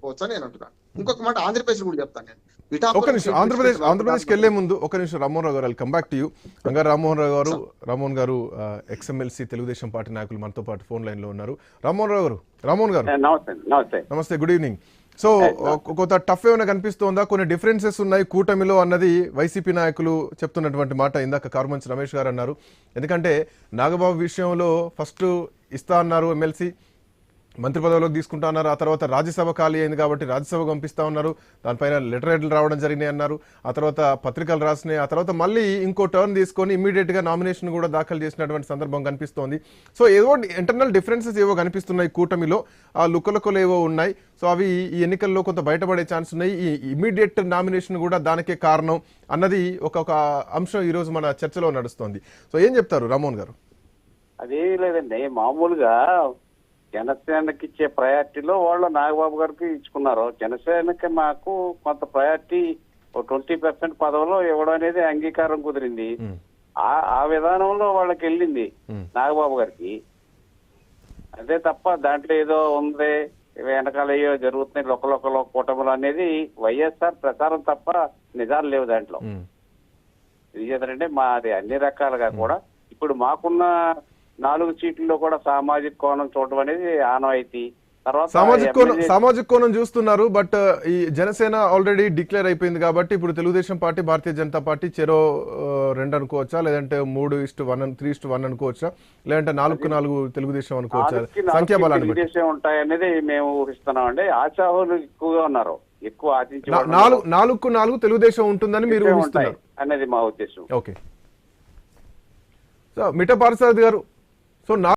ఉండకపోవచ్చు అని నేను అంటున్నాను ఇంకొక మాట ఆంధ్రప్రదేశ్ కూడా చెప్తాను నేను. పిఠాపురం నిమిషం. ఆంధ్రప్రదేశ్ ఆంధ్రప్రదేశ్కి వెళ్ళే ముందు ఒక నిమిషం Rammohan Rao garu come back to you అంగారు Rammohan Rao garu Rammohan గారు ఎక్స్ఎంఎల్సీ తెలుగుదేశం పార్టీ నాయకులు మనతో పాటు ఫోన్ లైన్లో ఉన్నారు. రామ్మోహన్ రావు గారు రామ్మోహన్ గారు. నమస్తే నమస్తే. నమస్తే గుడ్ ఈవినింగ్ సో కొంత టఫ్ ఏమైనా కనిపిస్తోందా? కొన్ని డిఫరెన్సెస్ ఉన్నాయి కూటమిలో అన్నది వైసీపీ నాయకులు చెప్తున్నటువంటి మాట ఇందాక కార్మంచి రమేష్ గారు అన్నారు. ఎందుకంటే నాగబాబు విషయంలో ఫస్ట్ ఇస్తా అన్నారు ఎమ్మెల్సీ. మంత్రి పదవిలోకి తీసుకుంటా ఉన్నారు. ఆ తర్వాత రాజ్యసభ ఖాళీ అయింది కాబట్టి రాజ్యసభ పంపిస్తా ఉన్నారు. దానిపైన లెటర్ హెడ్లు రావడం జరిగినాయి అన్నారు. ఆ తర్వాత పత్రికలు రాసినాయి. ఆ తర్వాత మళ్ళీ ఇంకో టర్న్ తీసుకొని ఇమీడియట్గా నామినేషన్ కూడా దాఖలు చేసినటువంటి సందర్భం కనిపిస్తోంది. సో ఏదో ఇంటర్నల్ డిఫరెన్సెస్ ఏవో కనిపిస్తున్నాయి కూటమిలో. ఆ లుక్కలుక్కలు ఏవో ఉన్నాయి. సో అవి ఈ ఎన్నికల్లో కొంత బయటపడే ఛాన్స్ ఉన్నాయి. ఈ ఇమీడియట్ నామినేషన్ కూడా దానికే కారణం అన్నది ఒక ఒక అంశం ఈరోజు మన చర్చలో నడుస్తోంది. సో ఏం చెప్తారు రామోహన్ గారు? అదే లేదండి. మామూలుగా జనసేనకి ఇచ్చే ప్రయారిటీలో వాళ్ళు నాగబాబు గారికి ఇచ్చుకున్నారు జనసేనకి మాకు కొంత ప్రయారిటీ ట్వంటీ పర్సెంట్ పదవిలో ఇవ్వడం అనేది అంగీకారం కుదిరింది మ్. ఆ ఆ విధానంలో వాళ్ళకి వెళ్ళింది మ్. నాగబాబు గారికి అదే తప్ప దాంట్లో ఏదో ఉంది వెనకాల ఏయో జరుగుతున్నాయి లొకలొకలో కూటములు అనేది వైఎస్ఆర్ ప్రచారం తప్ప నిజాలు లేవు దాంట్లో ఉమ్. ఎందుకంటే మాది అన్ని రకాలుగా కూడా ఇప్పుడు మాకున్న నాలుగు సీట్లలో కూడా సామాజిక కోణం చూడడం అనేది ఆనవాయితీ. సామాజిక కోణం సామాజిక కోణం చూస్తున్నారు బట్ ఈ జనసేన ఆల్రెడీ డిక్లేర్ అయిపోయింది కాబట్టి ఇప్పుడు తెలుగుదేశం పార్టీ భారతీయ జనతా పార్టీ చెరో రెండు అనుకోవచ్చా? లేదంటే మూడు is to one three is to one అనుకోవచ్చా? లేదంటే నాలుగు నాలుగు తెలుగుదేశం అనుకోవచ్చా? సంఖ్యాబలాన్ని తెలుగుదేశం ఉంటాయనేది మేము ఊహిస్తున్నాం అండి ఆశాహులు ఎక్కువగా ఉన్నారు. ఎక్కువ ఆశించి నాలుగు నాలుగుకు నాలుగు తెలుగుదేశం ఉంటుందని మీరు ఉంటాయి ఊహిస్తున్నారు. అనేది మా ఉద్దేశం. ఓకే. సో మిఠ పార్సారథి గారు సో నా